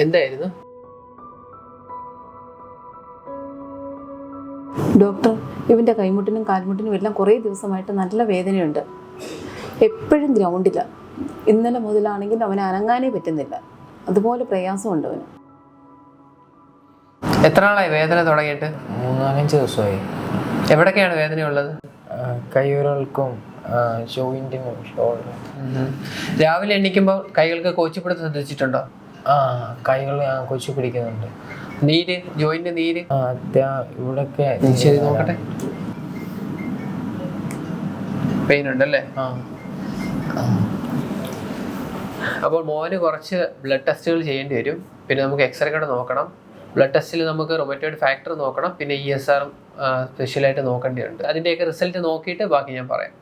എന്തായിരുന്നു? ഡോക്ടർ ഇവന്റെ കൈമുട്ടിനും കാൽമുട്ടിനും എല്ലാം കുറേ ദിവസമായിട്ട് നല്ല വേദനയുണ്ട്. എപ്പോഴും ഗ്രൗണ്ടില്ല ഇന്നലെ മുതലാണെങ്കിൽ അവന് അനങ്ങാനേ പറ്റുന്നില്ല. അതുപോലെ പ്രയാസമുണ്ട് അവന്. എത്ര നാളായി വേദന തുടങ്ങിയിട്ട്? മൂന്നാലഞ്ച് ദിവസമായി. എവിടൊക്കെയാണ് വേദനയുള്ളത്? കൈവിരൽക്കും ജോയിന്റിനും ഷോൾഡർ രാവിലെ എണീക്കുമ്പോൾ കൈകൾക്ക് കോച്ചിപ്പിടുത്ത് ശ്രദ്ധിച്ചിട്ടുണ്ടോ? ആ കൈകൾ ഞാൻ കൊച്ചു പിടിക്കുന്നുണ്ട്. നീര് ജോയിന്റ് നീര്. ആ ഇവിടൊക്കെ ശരി നോക്കട്ടെ. പെയിൻ ഉണ്ടല്ലേ ആ. അപ്പോൾ മോന് കുറച്ച് ബ്ലഡ് ടെസ്റ്റുകൾ ചെയ്യേണ്ടി വരും. പിന്നെ നമുക്ക് എക്സ്റേ കൂടെ നോക്കണം. ബ്ലഡ് ടെസ്റ്റിൽ നമുക്ക് റൊമറ്റോയിഡ് ഫാക്ടർ നോക്കണം. പിന്നെ ഇ എസ് ആർ സ്പെഷ്യലായിട്ട് നോക്കേണ്ടതുണ്ട് അതിന്റെയൊക്കെ റിസൾട്ട് നോക്കിയിട്ട് ബാക്കി ഞാൻ പറയാം.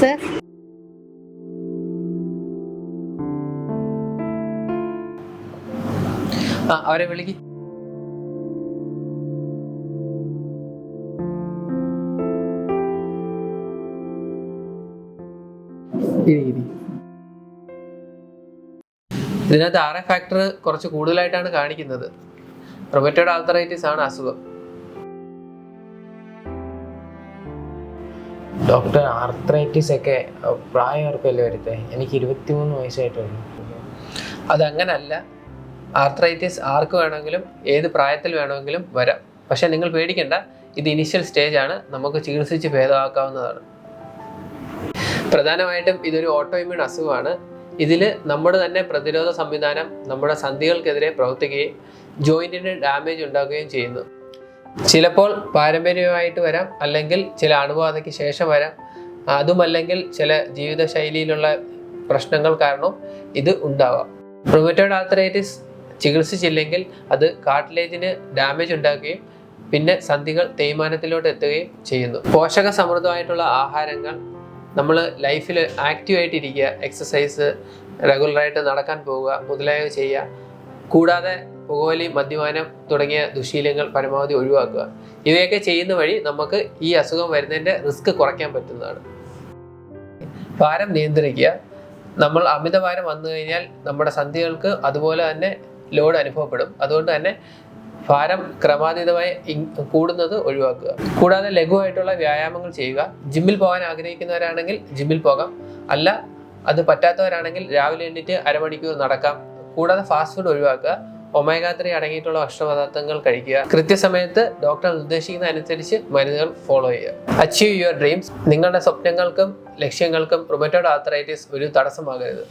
സർ ആ അവരെ വിളിക്ക്. ഇതിനകത്ത് ആർ എ ഫാക്ടർ കുറച്ച് കൂടുതലായിട്ടാണ് കാണിക്കുന്നത്. റൊമറ്റോഡ് ആൾത്തറൈറ്റിസ് ആണ് അസുഖം. ഡോക്ടർ ആർത്രൈറ്റിസ് ഒക്കെ പ്രായം പ്രായമാർക്കല്ലേ വരുത്തേ? എനിക്ക് ഇരുപത്തിമൂന്ന് വയസ്സായിട്ടുള്ളൂ അതങ്ങനല്ല. ആർത്രൈറ്റിസ് ആർക്ക് വേണമെങ്കിലും ഏത് പ്രായത്തിൽ വേണമെങ്കിലും വരാം. പക്ഷെ നിങ്ങൾ പേടിക്കേണ്ട ഇത് ഇനിഷ്യൽ സ്റ്റേജ് ആണ്. നമുക്ക് ചികിത്സിച്ച് ഭേദമാക്കാവുന്നതാണ്. പ്രധാനമായിട്ടും ഇതൊരു ഓട്ടോഇമ്യൂൺ അസുഖമാണ്. ഇതിൽ നമ്മുടെ തന്നെ പ്രതിരോധ സംവിധാനം നമ്മുടെ സന്ധികൾക്കെതിരെ പ്രവർത്തിക്കുകയും ജോയിന്റിന് ഡാമേജ് ഉണ്ടാക്കുകയും ചെയ്യുന്നു. ചിലപ്പോൾ പാരമ്പര്യമായിട്ട് വരാം അല്ലെങ്കിൽ ചില അണുബാധയ്ക്ക് ശേഷം വരാം. അതുമല്ലെങ്കിൽ ചില ജീവിതശൈലിയിലുള്ള പ്രശ്നങ്ങൾ കാരണം ഇത് ഉണ്ടാവാം. റൊമറ്റോയിഡ് ആർത്തറൈറ്റിസ് ചികിത്സിച്ചില്ലെങ്കിൽ അത് കാർട്ടിലേജിന് ഡാമേജ് ഉണ്ടാക്കുകയും പിന്നെ സന്ധികൾ തേയ്മാനത്തിലോട്ട് എത്തുകയും ചെയ്യുന്നു പോഷക സമൃദ്ധമായിട്ടുള്ള ആഹാരങ്ങൾ നമ്മൾ ലൈഫിൽ ആക്റ്റീവായിട്ടിരിക്കുക എക്സസൈസ് റെഗുലറായിട്ട് നടക്കാൻ പോവുക മുതലായവ ചെയ്യുക കൂടാതെ പുകവലി മദ്യപാനം തുടങ്ങിയ ദുശീലങ്ങൾ പരമാവധി ഒഴിവാക്കുക. ഇവയൊക്കെ ചെയ്യുന്ന വഴി നമുക്ക് ഈ അസുഖം വരുന്നതിന്റെ റിസ്ക് കുറയ്ക്കാൻ പറ്റുന്നതാണ്. ഭാരം നിയന്ത്രിക്കുക. നമ്മൾ അമിതഭാരം വന്നു കഴിഞ്ഞാൽ നമ്മുടെ സന്ധികൾക്ക് അതുപോലെ തന്നെ ലോഡ് അനുഭവപ്പെടും. അതുകൊണ്ട് തന്നെ ഭാരം ക്രമാതീതമായി കൂടുന്നത് ഒഴിവാക്കുക. കൂടാതെ ലഘുവായിട്ടുള്ള വ്യായാമങ്ങൾ ചെയ്യുക. ജിമ്മിൽ പോകാൻ ആഗ്രഹിക്കുന്നവരാണെങ്കിൽ ജിമ്മിൽ പോകാം. അല്ല അത് പറ്റാത്തവരാണെങ്കിൽ രാവിലെ എണീറ്റ് അരമണിക്കൂർ നടക്കാം. കൂടാതെ ഫാസ്റ്റ് ഫുഡ് ഒഴിവാക്കുക. ഒമേഗ ത്രീ അടങ്ങിയിട്ടുള്ള ഭക്ഷണപദാർത്ഥങ്ങൾ കഴിക്കുക. കൃത്യസമയത്ത് ഡോക്ടർ നിർദ്ദേശിക്കുന്ന അനുസരിച്ച് മരുന്നുകൾ ഫോളോ ചെയ്യുക. Achieve your dreams. നിങ്ങളുടെ സ്വപ്നങ്ങൾക്കും ലക്ഷ്യങ്ങൾക്കും റൊമറ്റോഡ് ആർത്തറൈറ്റിസ് ഒരു തടസ്സമാകരുത്.